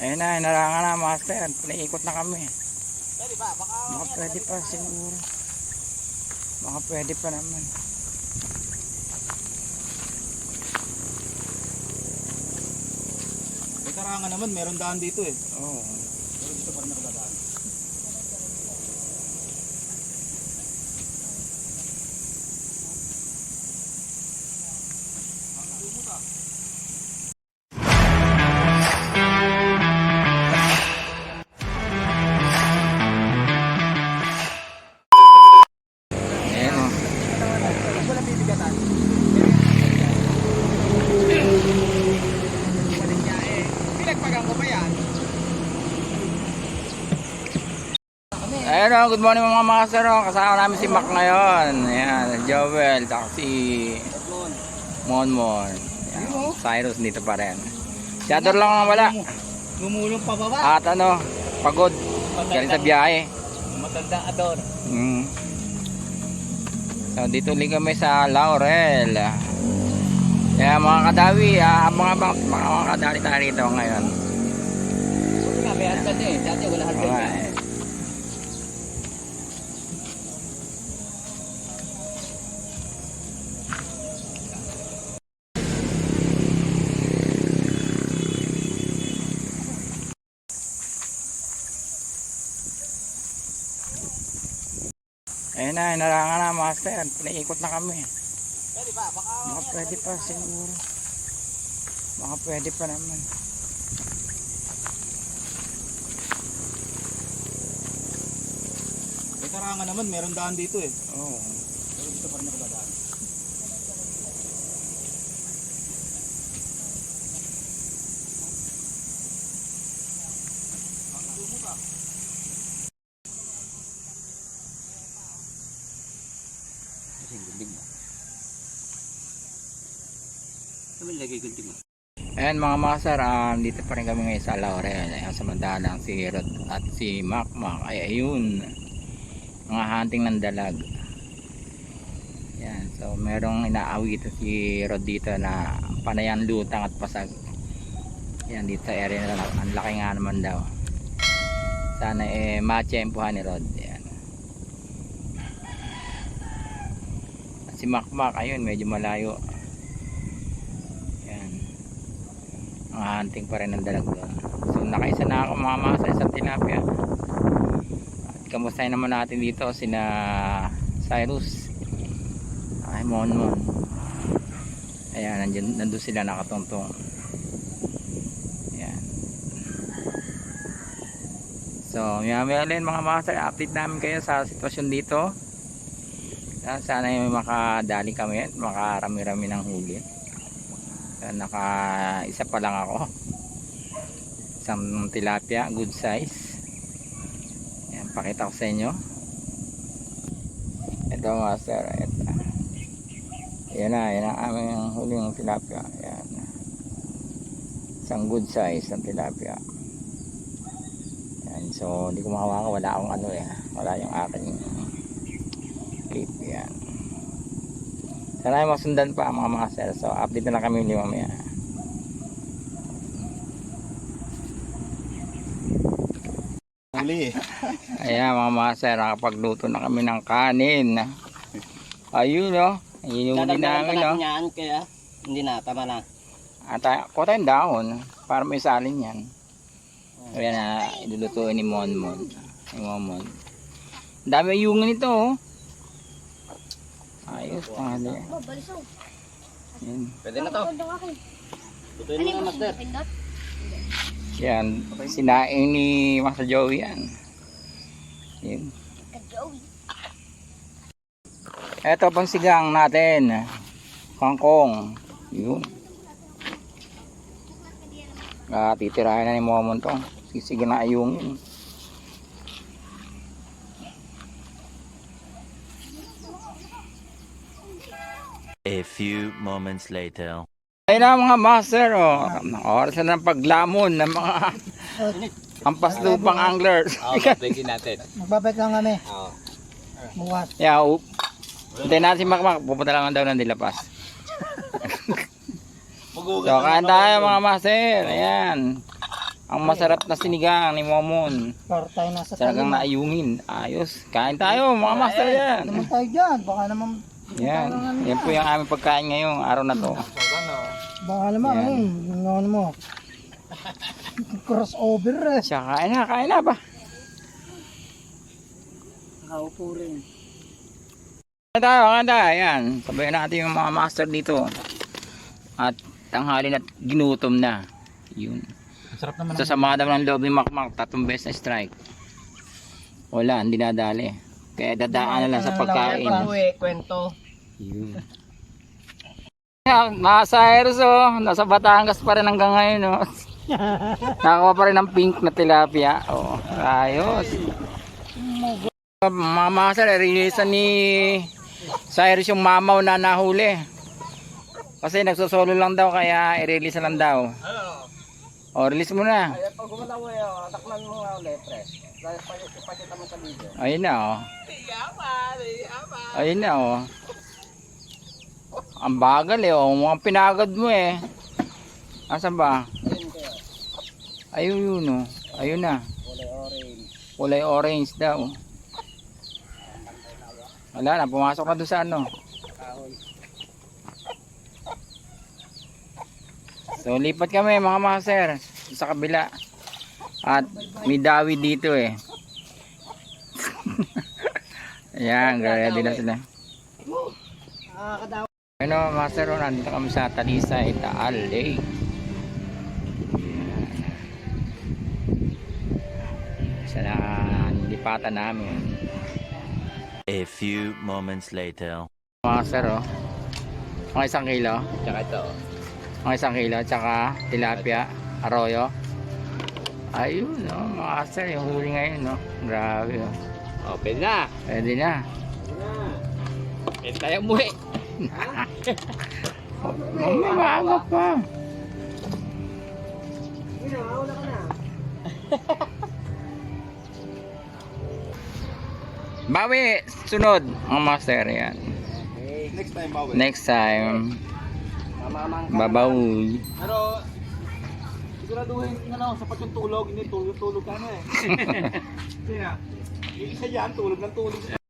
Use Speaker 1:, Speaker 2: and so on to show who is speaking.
Speaker 1: Ayun na, narangan na master. Pinaikot na kami.
Speaker 2: Pwede ba? Baka...
Speaker 1: Baka pwede pa siguro. Baka pwede pa naman.
Speaker 2: May karangan naman, meron daan dito eh.
Speaker 1: Oo.
Speaker 2: Pero dito pa rin nakadadaan. Pinagpagang ko pa yan.
Speaker 1: Ayun o, good morning mga master o. Kasama namin si Mac ngayon. Ayan, Joel, saka si Monmon. Ayan, Cyrus dito pa rin. Si Ador lang ang wala.
Speaker 2: Gumulong pa baba.
Speaker 1: At ano, pagod. Galing sa biyahe.
Speaker 2: Matanda ador.
Speaker 1: Mm. So dito ulit kami sa Laurel. Kaya mga kadawi, ah, mga mga, mga, mga kadali tayo rito ngayon.
Speaker 2: Nga, may husband eh. Dati wala husband eh.
Speaker 1: Alright. Ayun na, narangan na master. Pinaikot na kami.
Speaker 2: Pwede ba? Baka...
Speaker 1: Baka pwede pa siguro. Baka pwede pa naman.
Speaker 2: May karangan naman, meron daan dito eh.
Speaker 1: Oo.
Speaker 2: Pero dito pa rin nakadadaan.
Speaker 1: Ayan mga master, um, dito pa rin kami ngayon sa Laurel. Ayan, samantalang si Rod at si Mac. Ay ayun, mga hunting ng dalag. Ayan, so merong inaawit si Rod dito na panayan lutang at pasag. Ayan, dito sa area na lang. Ang laki nga naman daw. Sana eh matsyempohan ni Rod. Ayan. At si Mac, ayun, medyo malayo. Ayan. Mga hunting pa rin ng dalag doon. So nakaisa na ako mga masa sa tilapia. At kamustahin naman natin dito sina Cyrus. Ay mon mon. Ayan, nandyan, nandun sila nakatungtong. Ayan. So, maya maya ulit mga master, update namin kayo sa sitwasyon dito. Ah, Sana yung makadali kami makarami-rami ng huli. Ayan, naka isa pa lang ako. Isang tilapia good size. Yan pakita ko sa inyo. Ito master ito. Yan na yan ang aming huling tilapia. Yan isang good size ng tilapia. Yan so hindi ko makawakan wala akong ano eh wala yung aking clip yan sana ay masundan pa mga master. So update na lang kami ni mamaya.
Speaker 2: Huli.
Speaker 1: Ayan mga master, nakapagluto na kami ng kanin. Ayun no. Ayun yung huli namin no.
Speaker 3: yan, kaya hindi na, tama na.
Speaker 1: At uh, kuha tayong dahon para may salin yan. Ayan na, ilulutuin ni Monmon. Ni Monmon. Dami yung nito oh. Ayos, pangali. Yan.
Speaker 2: Pwede na to.
Speaker 3: Tutuin mo na, master.
Speaker 1: Yan, sinaing ni Master Joey yan. Yun. Ito pang sigang natin. Kangkong. Yun. Ah, titirahin na ni Momon to. Sisigang na ayungin.
Speaker 4: A few moments later.
Speaker 1: Ayun na mga master, oh. Oras na ng paglamon ng mga ampas lupang anglers.
Speaker 2: Oo, babagin natin.
Speaker 3: Magbabalik lang kami.
Speaker 2: Oo.
Speaker 3: Bukas.
Speaker 1: Yeah, up. Hintayin natin si Makmak. Pupunta lang daw ng Dilapas. So, kain tayo mga master. Ayan. Ang masarap na sinigang ni Momon.
Speaker 3: Para tayo nasa
Speaker 1: Talagang naayungin. Ayos. Kain tayo mga master yan.
Speaker 3: Naman tayo dyan. Baka naman,
Speaker 1: Yan. Yan po yung aming pagkain ngayong araw na to.
Speaker 3: baka naman,
Speaker 1: Yan.
Speaker 3: yung ano mo. Crossover eh.
Speaker 1: Siya kain na, kain na ba?
Speaker 3: Nakaupo rin.
Speaker 1: Kain tayo, kain tayo. Yan. Sabayan natin yung mga master dito. At tanghali na ginutom na. Yun.
Speaker 2: Sarap naman.
Speaker 1: Sa sama daw ng loob ni Makmak, tatlong beses na strike. Wala, hindi nadali. Kaya dadaan na lang sa pagkain.
Speaker 3: Uwi, kwento.
Speaker 1: Yun. Nasa Aeros oh, nasa Batangas pa rin hanggang ngayon oh. Nakakuha pa rin ng pink na tilapia. Oh, ayos. Mama sir, release ni Cyrus yung mamaw na nahuli. Kasi nagsusolo lang daw kaya i-release lang daw. O, release mo na.
Speaker 3: Pag gumalaw mo yun, taklan mo nga ulit, pre. Dahil ipakita mo sa video.
Speaker 1: Ayun na oh. Ayun na oh. Ang bagal eh oh. Mukhang pinagad mo eh. Asan ba? Ayun yun oh. Ayun na.
Speaker 3: Kulay orange.
Speaker 1: Kulay orange daw. Wala na. Pumasok na doon sa ano.
Speaker 3: Kahoy.
Speaker 1: So lipat kami mga master sa kabila. At may dawi dito eh. Ayan, din na sila.
Speaker 3: Nakakadaw.
Speaker 1: Ano, master, oh, nandito kami sa Talisay, Taal Lake. Sa nilipatan namin.
Speaker 4: A few moments later.
Speaker 1: Master, oh. Mga isang kilo.
Speaker 2: Tsaka ito.
Speaker 1: Mga isang kilo. Tsaka tilapia, arroyo. Ayun, oh, master, yung huli ngayon, no. Grabe, oh.
Speaker 2: Oh, pwede na.
Speaker 1: Pwede na.
Speaker 2: Pwede tayo umuwi.
Speaker 1: Mamaya maaga pa. Bawi, sunod ang master yan.
Speaker 2: Next time, bawi.
Speaker 1: Next time,
Speaker 3: Mamamang ka.
Speaker 1: babaw.
Speaker 2: Pero, siguraduhin na lang, sapat yung tulog. Hindi, tulog-tulog ka na eh. Kasi nga, yung isa dyan, tulog ng tulog.